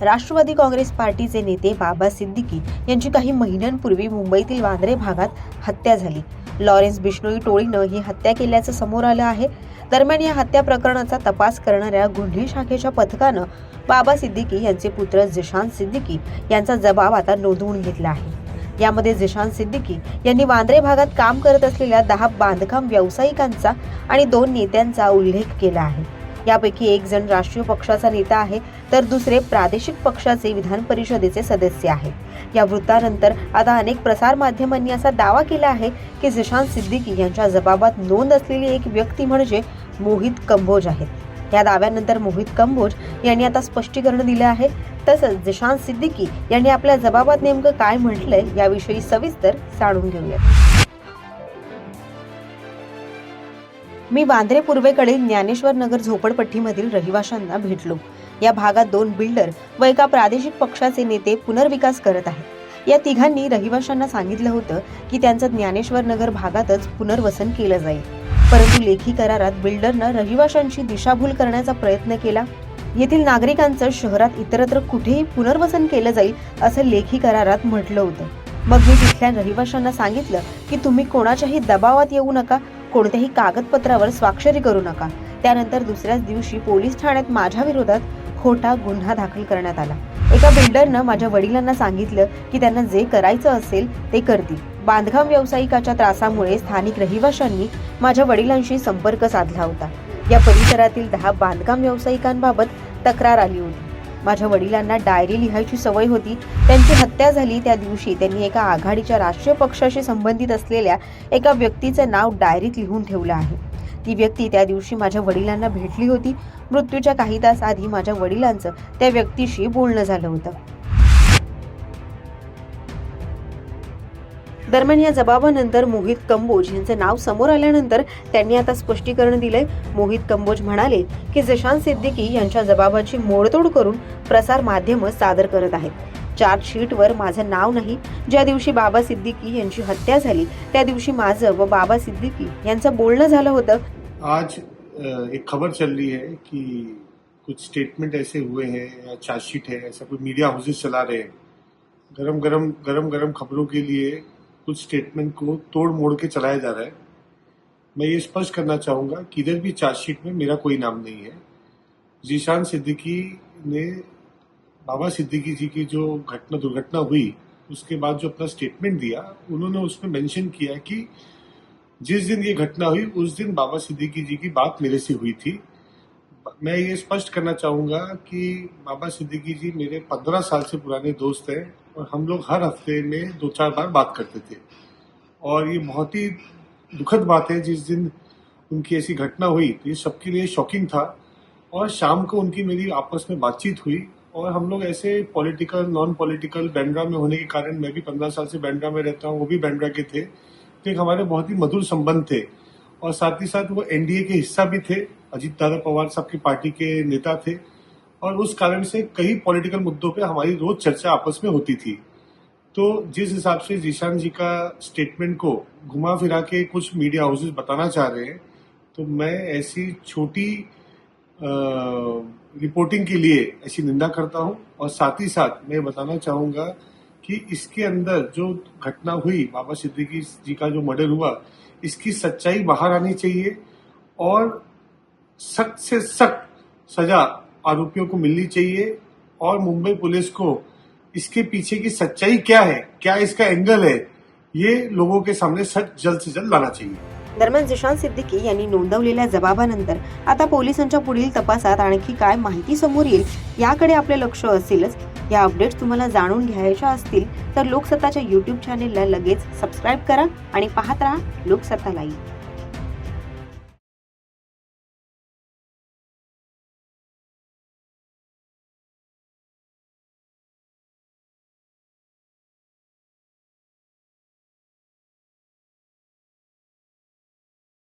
राष्ट्रवादी काँग्रेस पार्टीचे नेते बाबा सिद्दीकी यांची काही महिन्यांपूर्वी मुंबईतील वांद्रे भागात हत्या झाली. लॉरेन्स बिष्णोई टोळीनं ही हत्या केल्याचं समोर आलं आहे. दरम्यान या हत्या प्रकरणाचा तपास करणाऱ्या गुन्हे शाखेच्या पथकानं बाबा सिद्दीकी यांचे पुत्र जिशान सिद्दीकी यांचा जबाब आता नोंदवून घेतला आहे. यामध्ये जिशान सिद्दीकी यांनी वांद्रे भागात काम करत असलेल्या दहा बांधकाम व्यावसायिकांचा आणि दोन नेत्यांचा उल्लेख केला आहे. यापैकी एक जण राष्ट्रीय पक्षाचा नेता आहे तर दुसरे प्रादेशिक पक्षाचे विधान परिषदेचे सदस्य आहे या वृत्तानंतर आता अनेक प्रसार माध्यमांनी असा दावा केला आहे की सुशांत सिद्दीकी यांच्या जबाबात नोंद असलेली एक व्यक्ती म्हणजे मोहित कंबोज आहेत. या दाव्यानंतर मोहित कंबोज यांनी आता स्पष्टीकरण दिलं आहे. तसंच जशांत सिद्दीकी यांनी आपल्या जबाबात नेमकं काय म्हटलंय याविषयी सविस्तर जाणून घेऊयात. मी वांद्रे पूर्वेकडील ज्ञानेश्वर नगर झोपडपट्टीमधील रहिवाशांना भेटलो. या भागात दोन बिल्डर व एका प्रादेशिक पक्षाचे नेते पुनर्विकास करत आहेत. या तिघांनी रहिवाशांना सांगितलं होतं की त्यांचं ज्ञानेश्वर नगर भागातच पुनर्वसन केलं जाईल. परंतु लेखी करारात बिल्डरनं रहिवाशांची दिशाभूल करण्याचा प्रयत्न केला. येथील नागरिकांचं शहरात इतरत्र कुठेही पुनर्वसन केलं जाईल असं लेखी करारात म्हटलं होतं. मग मी तिथल्या रहिवाशांना सांगितलं की तुम्ही कोणाच्याही दबावात येऊ नका. कोणत्याही कागदपत्रावर स्वाक्षरी करू नका. त्यानंतर दुसऱ्याच दिवशी पोलीस ठाण्यात माझ्या विरोधात खोटा गुन्हा दाखल करण्यात आला. एका बिल्डरनं माझ्या वडिलांना सांगितलं की त्यांना जे करायचं असेल ते करतील. बांधकाम व्यावसायिकाच्या त्रासामुळे स्थानिक रहिवाशांनी माझ्या वडिलांशी संपर्क साधला होता. या परिसरातील दहा बांधकाम व्यावसायिकांबाबत तक्रार आली होती. माझ्या वडिलांना डायरी लिहायची सवय होती. त्यांची हत्या झाली त्या दिवशी. त्यांनी एका आघाडीच्या राष्ट्रीय पक्षाशी संबंधित असलेल्या एका व्यक्तीचं नाव डायरीत लिहून ठेवलं आहे. ती व्यक्ती त्या दिवशी माझ्या वडिलांना भेटली होती. मृत्यूच्या काही तास आधी माझ्या वडिलांचं त्या व्यक्तीशी बोलणं झालं होतं. दरम्यान या जबाबानंतर मोहित कंबोज यांचं नाव समोर आल्यानंतर त्यांनी आता स्पष्टीकरण दिलंय. मोहित कंबोज म्हणाले की जशांत सिद्दीकी यांच्या जबाबाची मोडतोड करून प्रसार माध्यमं सादर करत आहेत. चार्जशीटवर माझं नाव नाही. ज्या दिवशी बाबा सिद्दीकी यांची हत्या झाली त्या दिवशी माझं व बाबा सिद्दीकी यांचं बोलणं झालं होतं. आज एक खबर चल रही है कि कुछ स्टेटमेंट ऐसे हुए हैं या चार्जशीट है ऐसा कोई मीडिया हाउसेस चला रहे हैं. गरम गरम गरम गरम खबरों के लिए कुछ स्टेटमेंट को तोड़ मोड़ के चलाया जा रहा है। मैं ये स्पष्ट करना चाहूँगा कि इधर भी चार्जशीट में मेरा कोई नाम नहीं है। जीशान सिद्दीकी ने बाबा सिद्दीकी जी की जो घटना, दुर्घटना हुई, उसके बाद जो अपना स्टेटमेंट दिया, उन्होंने उसमें मेंशन किया कि जिस दिन ये घटना हुई, उस दिन बाबा सिद्दीकी जी की बात मेरे से हुई थी। मैं ये स्पष्ट करना चाहूँगा कि बाबा सिद्दीकी जी मेरे पंद्रह साल से पुराने दोस्त हैं। और हम लोग हर हफ़्ते में दो चार बार बात करते थे। और ये बहुत ही दुखद बात है, जिस दिन उनकी ऐसी घटना हुई तो ये सबके लिए शॉकिंग था। और शाम को उनकी मेरी आपस में बातचीत हुई और हम लोग ऐसे पॉलिटिकल नॉन पॉलिटिकल बैंड्रा में होने के कारण, मैं भी पंद्रह साल से बैंड्रा में रहता हूँ, वो भी बैंड्रा के थे तो एक हमारे बहुत ही मधुर संबंध थे। और साथ ही साथ वो एनडीए के हिस्सा भी थे, अजीत दादा पवार साहब की पार्टी के नेता थे। और उस कारण से कई पॉलिटिकल मुद्दों पे हमारी रोज चर्चा आपस में होती थी। तो जिस हिसाब से जीशान जी का स्टेटमेंट को घुमा फिरा के कुछ मीडिया हाउसेस बताना चाह रहे हैं तो मैं ऐसी छोटी अ, रिपोर्टिंग के लिए ऐसी निंदा करता हूँ और साथ ही साथ मैं बताना चाहूँगा कि इसके अंदर जो घटना हुई बाबा सिद्दीकी जी का जो मर्डर हुआ इसकी सच्चाई बाहर आनी चाहिए और सख्त से सख्त सजा आरोपियों को मिलनी चाहिए और मुंबई पुलिस को इसके पीछे की सच्चाई क्या है क्या इसका एंगल है ये लोगों के सामने सच जल्द से जल्द लाना चाहिए। दरम्यान जिशांत सिद्दीकी यांनी नोंदवलेल्या जबाबानंतर आता पोलिसांच्या पुढील तपासात आणखी काय माहिती समोर येईल याकडे आपले लक्ष असेलच. या अपडेट्स तुम्हाला जाणून घ्यायच्या असतील तर लोकसत्ताच्या युट्यूब चॅनेलला लगेच सबस्क्राईब करा आणि पाहत राहा लोकसत्ता लाईव्ह